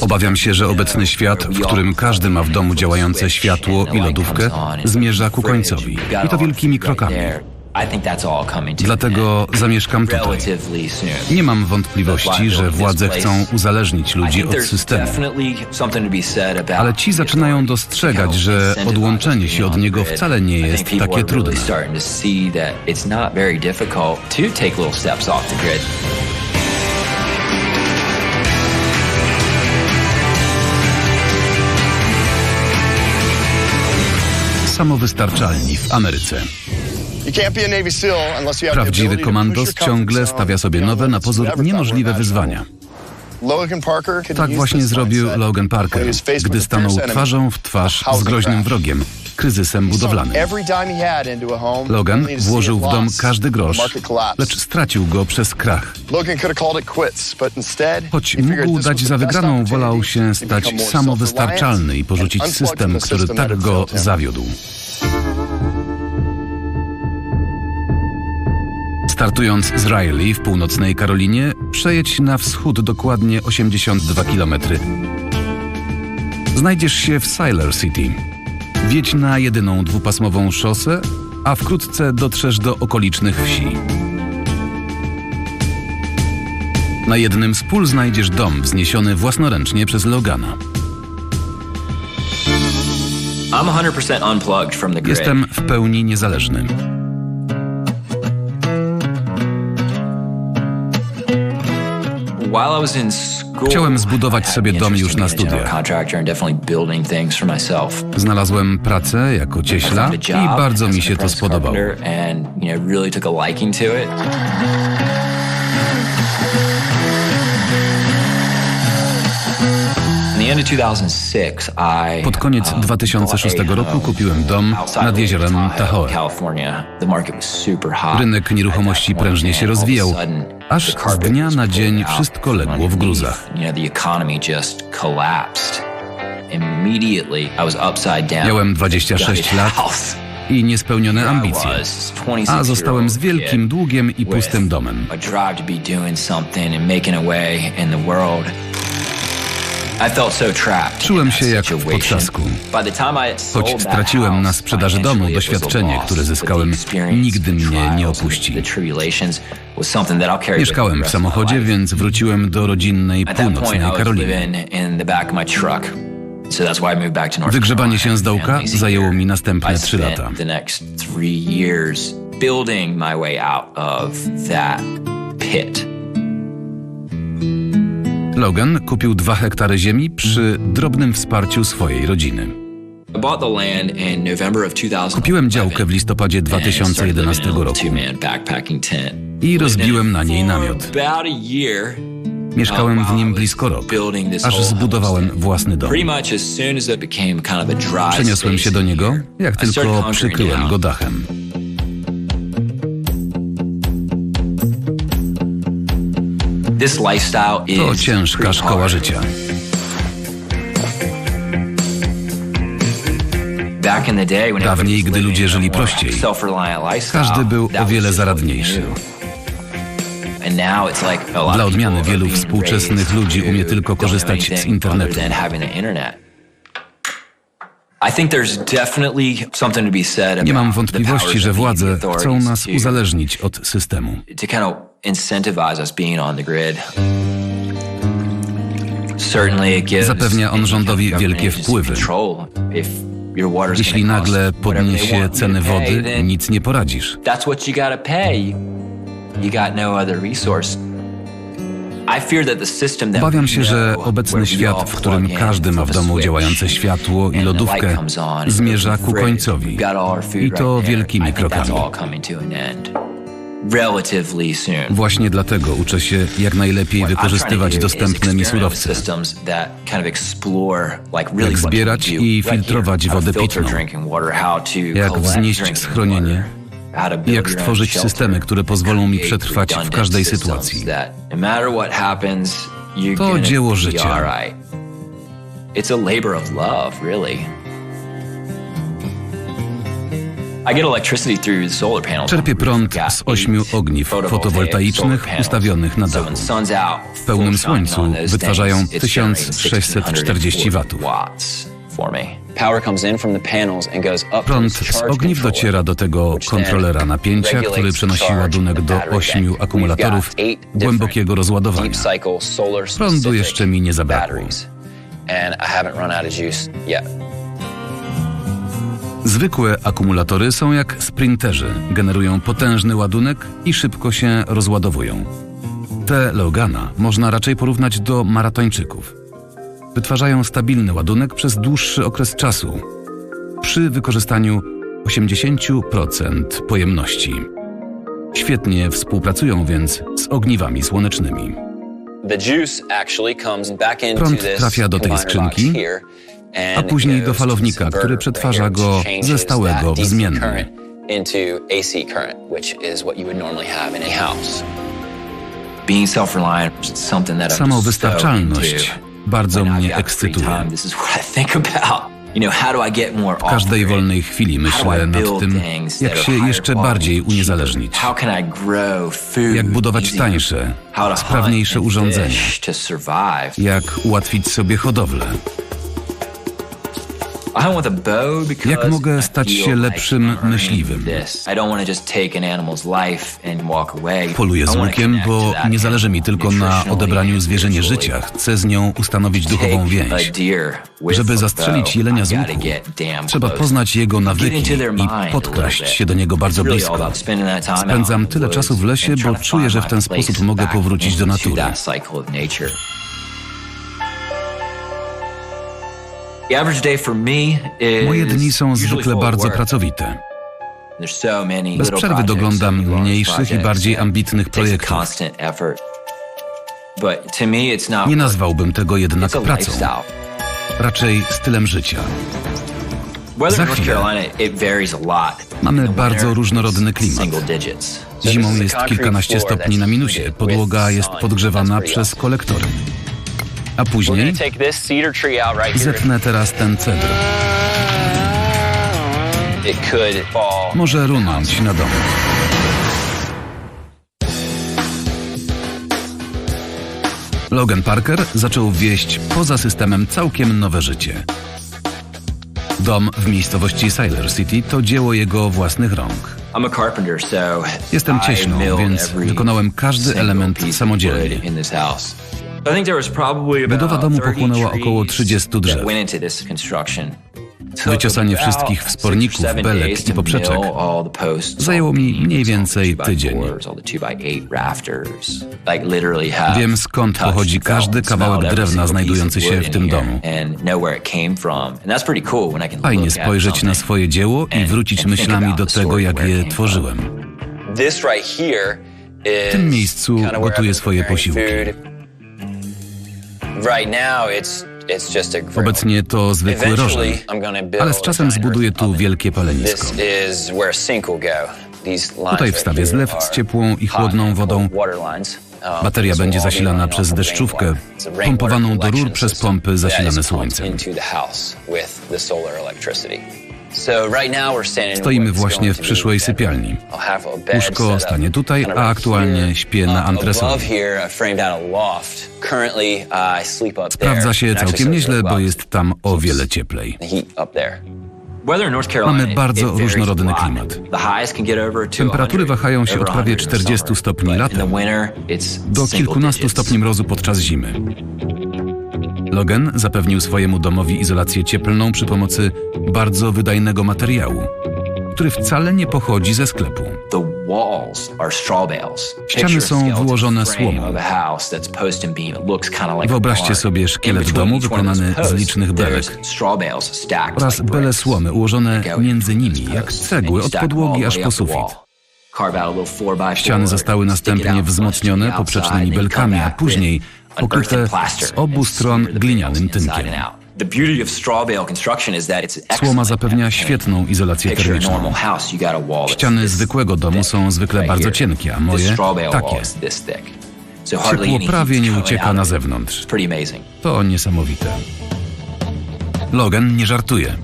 Obawiam się, że obecny świat, w którym każdy ma w domu działające światło i lodówkę, zmierza ku końcowi. I to wielkimi krokami. Dlatego zamieszkam tutaj. Nie mam wątpliwości, że władze chcą uzależnić ludzi od systemu. Ale ci zaczynają dostrzegać, że odłączenie się od niego wcale nie jest takie trudne. Samowystarczalni w Ameryce. Prawdziwy komandos ciągle stawia sobie nowe, na pozór niemożliwe wyzwania. Tak właśnie zrobił Logan Parker, gdy stanął twarzą w twarz z groźnym wrogiem, kryzysem budowlanym. Logan włożył w dom każdy grosz, lecz stracił go przez krach. Choć mógł dać za wygraną, wolał się stać samowystarczalny i porzucić system, który tak go zawiódł. Startując z Riley w północnej Karolinie, przejedź na wschód dokładnie 82 km. Znajdziesz się w Siler City. Wiedź na jedyną dwupasmową szosę, a wkrótce dotrzesz do okolicznych wsi. Na jednym z pól znajdziesz dom wzniesiony własnoręcznie przez Logana. Jestem w pełni niezależny. Chciałem zbudować sobie dom już na studiach. Znalazłem pracę jako cieśla i bardzo mi się to spodobało. Pod koniec 2006 roku kupiłem dom nad jeziorem Tahoe. Rynek nieruchomości prężnie się rozwijał, aż z dnia na dzień wszystko legło w gruzach. Miałem 26 lat i niespełnione ambicje, a zostałem z wielkim długiem i pustym domem. Czułem się jak w potrzasku. Choć straciłem na sprzedaży domu, doświadczenie, które zyskałem, nigdy mnie nie opuści. Mieszkałem w samochodzie, więc wróciłem do rodzinnej północnej Karoliny. Wygrzebanie się z dołka zajęło mi następne trzy lata. building my way out of that pit. Logan kupił dwa hektary ziemi przy drobnym wsparciu swojej rodziny. Kupiłem działkę w listopadzie 2011 roku i rozbiłem na niej namiot. Mieszkałem w nim blisko rok, aż zbudowałem własny dom. Przeniosłem się do niego, jak tylko przykryłem go dachem. To ciężka szkoła życia. Dawniej, gdy ludzie żyli prościej, każdy był o wiele zaradniejszy. Dla odmiany wielu współczesnych ludzi umie tylko korzystać z internetu. Nie mam wątpliwości, że władze chcą nas uzależnić od systemu. Zapewnia on rządowi wielkie wpływy. Jeśli nagle podniesie ceny wody, nic nie poradzisz. Obawiam się, że obecny świat, w którym każdy ma w domu działające światło i lodówkę, zmierza ku końcowi. I to wielkimi krokami. Właśnie dlatego uczę się, jak najlepiej wykorzystywać dostępne mi surowce. Jak zbierać i filtrować wodę pitną. Jak wznieść schronienie jak stworzyć systemy, które pozwolą mi przetrwać w każdej sytuacji. To dzieło życia. Czerpię prąd z ośmiu ogniw fotowoltaicznych ustawionych na dachu. W pełnym słońcu wytwarzają 1640 watów. Prąd z ogniw dociera do tego kontrolera napięcia, który przenosi ładunek do ośmiu akumulatorów głębokiego rozładowania. Prądu jeszcze mi nie zabrakło. Zwykłe akumulatory są jak sprinterzy, generują potężny ładunek i szybko się rozładowują. Te Logana można raczej porównać do maratończyków. Wytwarzają stabilny ładunek przez dłuższy okres czasu przy wykorzystaniu 80% pojemności. Świetnie współpracują więc z ogniwami słonecznymi. Prąd trafia do tej skrzynki, a później do falownika, który przetwarza go ze stałego w zmienny. Samowystarczalność bardzo mnie ekscytuje. W każdej wolnej chwili myślę nad tym, jak się jeszcze bardziej uniezależnić. Jak budować tańsze, sprawniejsze urządzenia. Jak ułatwić sobie hodowlę. Jak mogę stać się lepszym myśliwym? Poluję z łukiem, bo nie zależy mi tylko na odebraniu zwierzęcia życia. Chcę z nią ustanowić duchową więź. Żeby zastrzelić jelenia z łuku, trzeba poznać jego nawyki i podkraść się do niego bardzo blisko. Spędzam tyle czasu w lesie, bo czuję, że w ten sposób mogę powrócić do natury. Moje dni są zwykle bardzo pracowite. Bez przerwy doglądam mniejszych i bardziej ambitnych projektów. Nie nazwałbym tego jednak pracą, raczej stylem życia. Za chwilę. Mamy bardzo różnorodny klimat. Zimą jest kilkanaście stopni na minusie, podłoga jest podgrzewana przez kolektory. A później zetnę teraz ten cedr. Może runąć na dom. Logan Parker zaczął wieść poza systemem całkiem nowe życie. Dom w miejscowości Sailor City to dzieło jego własnych rąk. Jestem cieśną, więc wykonałem każdy element samodzielnie. Budowa domu pochłonęła około 30 drzew. Wyciosanie wszystkich wsporników, belek i poprzeczek zajęło mi mniej więcej tydzień. Wiem skąd pochodzi każdy kawałek drewna znajdujący się w tym domu. Fajnie spojrzeć na swoje dzieło i wrócić myślami do tego, jak je tworzyłem. W tym miejscu gotuję swoje posiłki. Obecnie to zwykły rożen, ale z czasem zbuduję tu wielkie palenisko. Tutaj wstawię zlew z ciepłą i chłodną wodą. Bateria będzie zasilana przez deszczówkę, pompowaną do rur przez pompy zasilane słońcem. Stoimy właśnie w przyszłej sypialni. Łóżko stanie tutaj, a aktualnie śpię na antresolach. Sprawdza się całkiem nieźle, bo jest tam o wiele cieplej. Mamy bardzo różnorodny klimat. Temperatury wahają się od prawie 40 stopni latem do kilkunastu stopni mrozu podczas zimy. Logan zapewnił swojemu domowi izolację cieplną przy pomocy bardzo wydajnego materiału, który wcale nie pochodzi ze sklepu. Ściany są wyłożone słomą. Wyobraźcie sobie szkielet domu wykonany z licznych belek oraz bele słomy ułożone między nimi jak cegły od podłogi aż po sufit. Ściany zostały następnie wzmocnione poprzecznymi belkami, a później pokryte z obu stron glinianym tynkiem. Słoma zapewnia świetną izolację termiczną. Ściany zwykłego domu są zwykle bardzo cienkie, a moje takie. Ciepło prawie nie ucieka na zewnątrz. To niesamowite. Logan nie żartuje.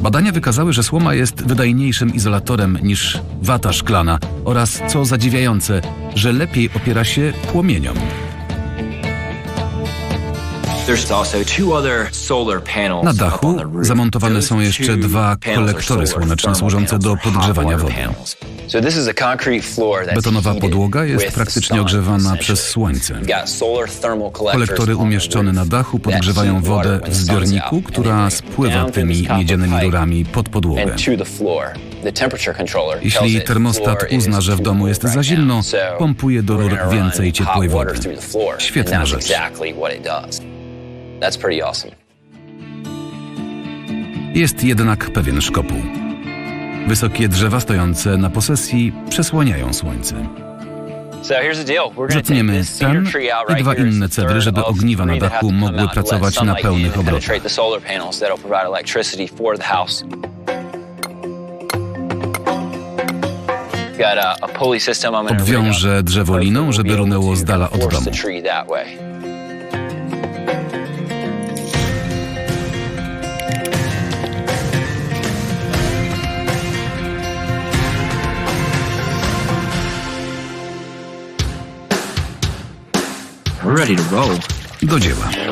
Badania wykazały, że słoma jest wydajniejszym izolatorem niż wata szklana oraz, co zadziwiające, że lepiej opiera się płomieniom. Na dachu zamontowane są jeszcze dwa kolektory słoneczne służące do podgrzewania wody. Betonowa podłoga jest praktycznie ogrzewana przez słońce. Kolektory umieszczone na dachu podgrzewają wodę w zbiorniku, która spływa tymi miedzianymi rurami pod podłogę. Jeśli termostat uzna, że w domu jest za zimno, pompuje do rur więcej ciepłej wody. Świetna rzecz. Jest jednak pewien szkopuł. Wysokie drzewa stojące na posesji przesłaniają słońce. Zetniemy ten i dwa inne cedry, żeby ogniwa na dachu mogły pracować na pełnych obrotach. Obwiążę drzewo liną, żeby runęło z dala od domu. Ready to roll. Do dzieła.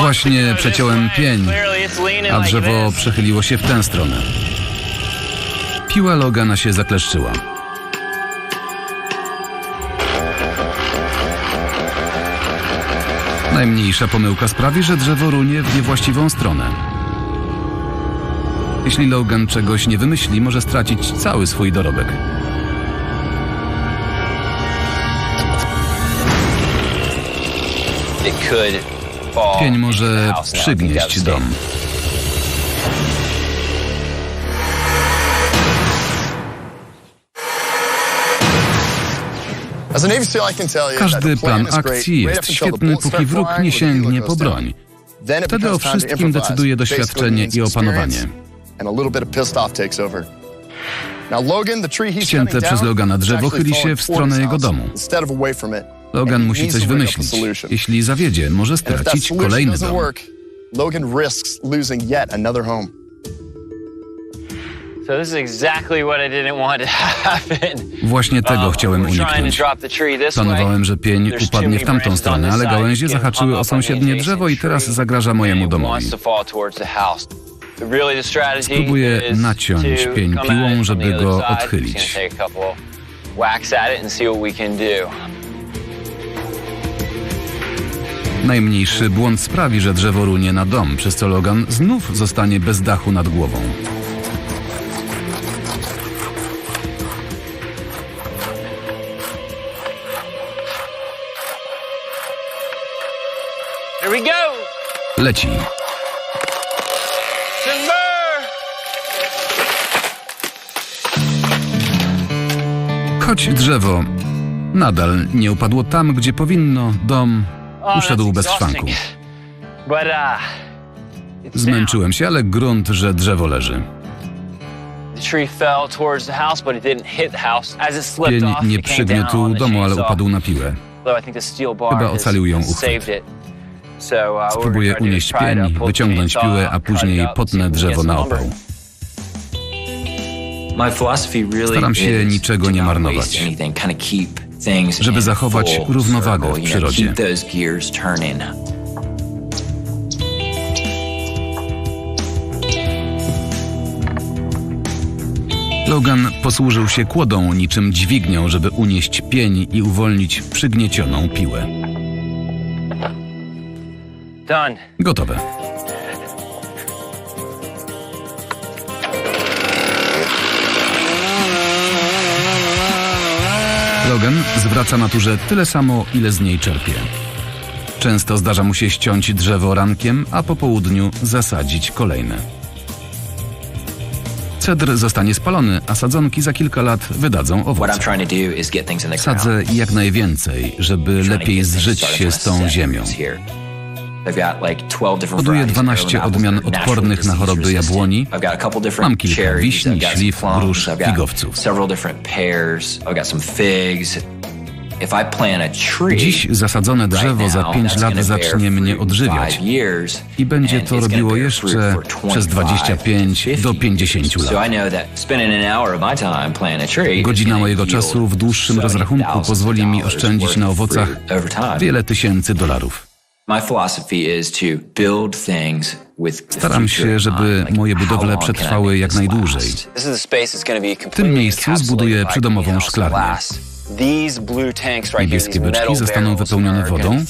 Właśnie przeciąłem pień, a drzewo przechyliło się w tę stronę. Piła Logana się zakleszczyła. Najmniejsza pomyłka sprawi, że drzewo runie w niewłaściwą stronę. Jeśli Logan czegoś nie wymyśli, może stracić cały swój dorobek. Pień może przygnieść dom. Każdy plan akcji jest świetny, póki wróg nie sięgnie po broń. Wtedy o wszystkim decyduje doświadczenie i opanowanie. Ścięte przez Logana drzewo chyli się w stronę jego domu. Logan musi coś wymyślić. Jeśli zawiedzie, może stracić kolejny dom. Logan risks losing yet another home. Właśnie tego um, chciałem uniknąć. Planowałem, że pień upadnie w tamtą stronę, ale gałęzie zahaczyły o sąsiednie drzewo i teraz zagraża mojemu domowi. Spróbuję naciąć pień piłą, żeby go odchylić. Najmniejszy błąd sprawi, że drzewo runie na dom, przez co Logan znów zostanie bez dachu nad głową. Leci. Choć drzewo nadal nie upadło tam, gdzie powinno, dom Uszedł bez szwanku. Zmęczyłem się, ale grunt, że drzewo leży. Pień nie przygniótł domu, ale upadł na piłę. Chyba ocalił ją uchwyt. Uh, Spróbuję unieść pień, wyciągnąć piłę, a później potnę drzewo na opał. Staram się niczego nie marnować żeby zachować równowagę w przyrodzie. Logan posłużył się kłodą niczym dźwignią, żeby unieść pień i uwolnić przygniecioną piłę. Gotowe. Logan zwraca naturze tyle samo, ile z niej czerpie. Często zdarza mu się ściąć drzewo rankiem, a po południu zasadzić kolejne. Cedr zostanie spalony, a sadzonki za kilka lat wydadzą owoce. Sadzę jak najwięcej, żeby lepiej zżyć się z tą ziemią. Hoduję varieties of 12 apples odmian odpornych na choroby jabłoni. Mam kilka wiśni, śliw, grusz, figowców. Dziś zasadzone drzewo za now, 5 that's lat zacznie mnie odżywiać i będzie to robiło jeszcze przez 25 25, do 50 So lat. Godzina mojego czasu w dłuższym rozrachunku pozwoli mi oszczędzić na owocach wiele tysięcy dolarów. My philosophy is to build things with the Staram się, future in żeby moje budowle przetrwały jak najdłużej. last? This is the space that's going to be W tym completely miejscu zbuduję przydomową szklarnię. Niebieskie beczki zostaną wypełnione wodą,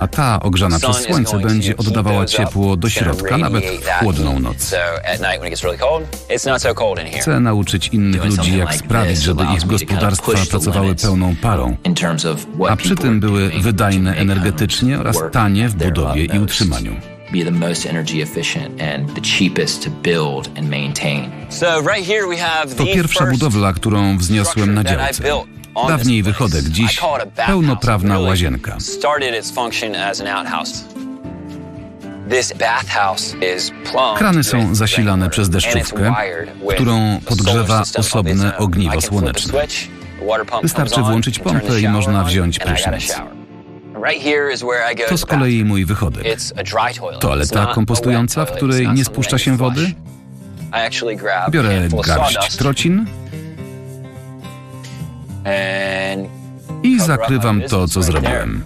a ta ogrzana przez słońce będzie oddawała ciepło do środka, nawet w chłodną noc. Chcę nauczyć innych ludzi, jak sprawić, żeby ich gospodarstwa pracowały pełną parą, a przy tym były wydajne energetycznie oraz tanie w budowie i utrzymaniu. Be the most energy efficient and the cheapest to build and maintain. So right here we have the pierwsza first budowla, którą wzniosłem na structure that I działce. Dawniej wychodek, dziś pełnoprawna łazienka. Krany są zasilane przez deszczówkę, którą podgrzewa osobne ogniwo słoneczne. Wystarczy włączyć pompę i można wziąć prysznic. To z kolei mój wychodek. Toaleta kompostująca, w której nie spuszcza się wody. Biorę garść trocin i zakrywam to, co zrobiłem.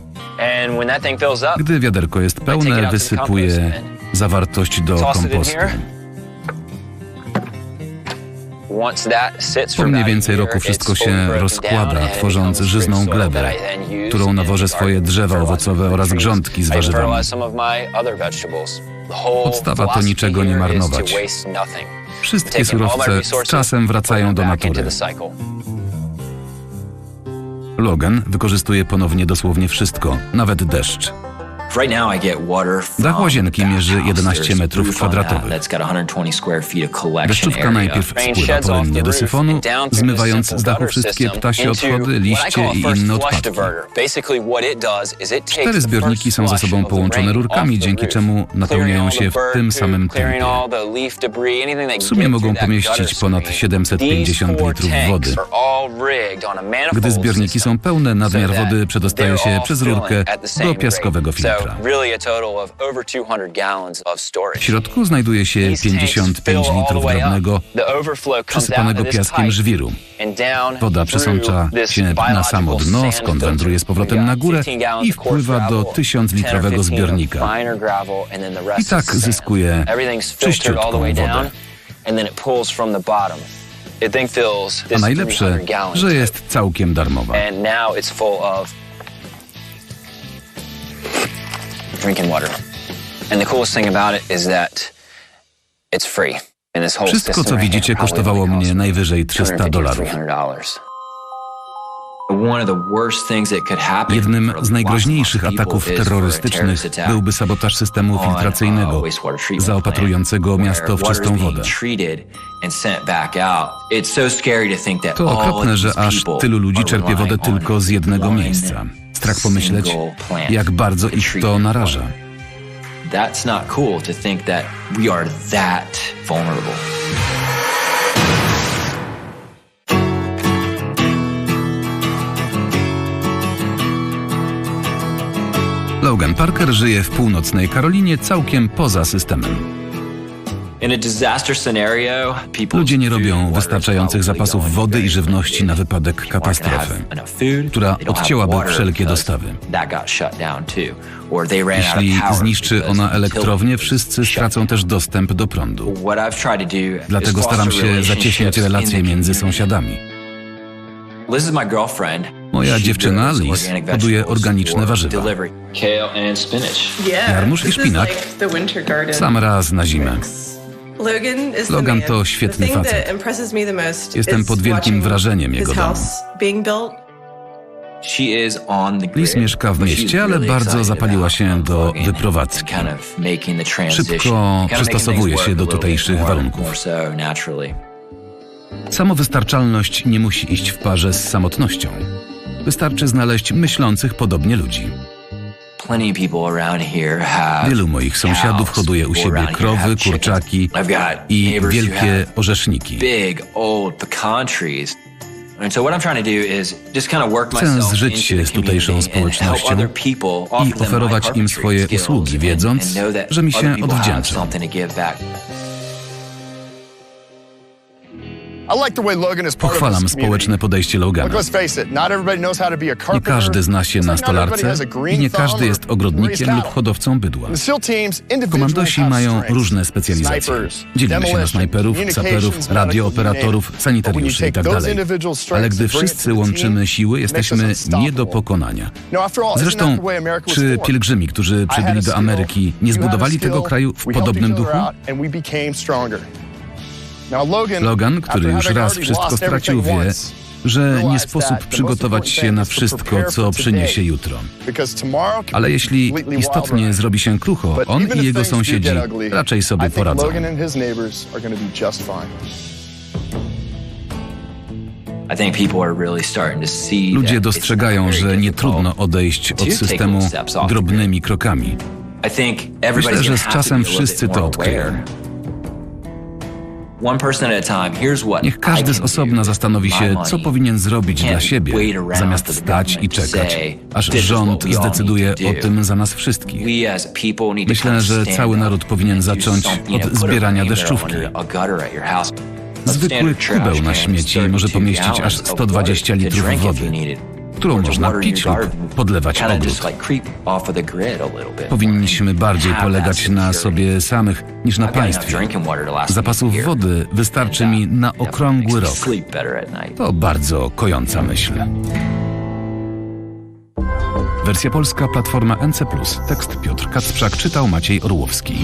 Gdy wiaderko jest pełne, wysypuję zawartość do kompostu. Po mniej więcej roku wszystko się rozkłada, tworząc żyzną glebę, którą nawożę swoje drzewa owocowe oraz grządki z warzywami. Podstawa to niczego nie marnować. Wszystkie surowce z czasem wracają do natury. Logan wykorzystuje ponownie dosłownie wszystko, nawet deszcz. Dach łazienki mierzy bathhouse. 11 There's a metrów kwadratowych. That's got 120 square feet of collection Deszczówka area. najpierw spływa sheds off porynnie the do roof syfonu, zmywając z dachu wszystkie system ptasie odchody, liście i first inne flush odpadki. diverter. Basically what it does is it takes Cztery the zbiorniki first są ze flush sobą połączone rurkami, dzięki czemu napełniają się the w bird tym samym tempie. W sumie mogą pomieścić ponad stream. 750 These four litrów tanks wody. are all rigged on a manifold Gdy zbiorniki są pełne, nadmiar wody przedostaje się przez rurkę do piaskowego filtra. So really a total of over 200 gallons of storage. W środku znajduje się These tanks 55 fill all the litrów drobnego, przysypanego this piaskiem żwiru. Woda przesącza się na samo dno, skąd wędruje z powrotem na górę 15 gallons i wpływa do gravel, 1000-litrowego 10 or 15 zbiornika. I tak zyskuje czyściutką wodę. A najlepsze, 300 gallons. że jest całkiem darmowa. Drinking water. And the coolest thing about it is that it's free. And this whole Wszystko, co widzicie, kosztowało mnie najwyżej 300 $250 or dolarów. Jednym z najgroźniejszych ataków terrorystycznych byłby sabotaż systemu uh, filtracyjnego zaopatrującego miasto w czystą wodę. to okropne, że aż tylu ludzi czerpie wodę tylko z jednego miejsca. Strach pomyśleć, jak bardzo ich to naraża. That's not cool to think that we are that vulnerable. Logan Parker żyje w północnej Karolinie całkiem poza systemem. Ludzie nie robią wystarczających zapasów wody i żywności na wypadek katastrofy, która odcięłaby wszelkie dostawy. Jeśli zniszczy ona elektrownię, wszyscy stracą też dostęp do prądu. Dlatego staram się zacieśniać relacje między sąsiadami. This is my girlfriend. Moja dziewczyna, Liz, hoduje organiczne warzywa. Jarmuż i szpinak. Sam raz na zimę. Logan, to świetny facet. Jestem pod wielkim wrażeniem jego domu. Liz mieszka w mieście, ale bardzo zapaliła się do wyprowadzki. Szybko przystosowuje się do tutejszych warunków. Samowystarczalność nie musi iść w parze z samotnością. Wystarczy znaleźć myślących podobnie ludzi. Wielu moich sąsiadów hoduje u siebie krowy, kurczaki i wielkie orzeszniki. Chcę zżyć się z tutejszą społecznością i oferować im swoje usługi, wiedząc, że mi się odwdzięczą. Pochwalam społeczne podejście Logana. Nie każdy zna się na stolarce i nie każdy jest ogrodnikiem lub hodowcą bydła. Komandosi mają różne specjalizacje. Dzielimy się na snajperów, saperów, radiooperatorów, sanitariuszy itd. Ale gdy wszyscy łączymy siły, jesteśmy nie do pokonania. Zresztą, czy pielgrzymi, którzy przybyli do Ameryki, nie zbudowali tego kraju w podobnym duchu? Logan, który już raz wszystko stracił, wie, że nie sposób przygotować się na wszystko, co przyniesie jutro. Ale jeśli istotnie zrobi się krucho, on i jego sąsiedzi raczej sobie poradzą. Ludzie dostrzegają, że nie trudno odejść od systemu drobnymi krokami. Myślę, że z czasem wszyscy to odkryją. Niech każdy z osobna zastanowi się, co powinien zrobić dla siebie, zamiast stać i czekać, aż "This is rząd zdecyduje o do". tym za nas wszystkich. Myślę, że cały naród powinien zacząć od zbierania deszczówki. Zwykły kubeł na śmieci 32 może pomieścić aż gallons of 120 water to litrów wody. Którą można pić lub podlewać ogród. Powinniśmy bardziej polegać na sobie samych niż na państwie. Zapasów wody wystarczy mi na okrągły rok. To bardzo kojąca myśl. Wersja polska, platforma NC+. Tekst Piotr Kacprzak czytał Maciej Orłowski.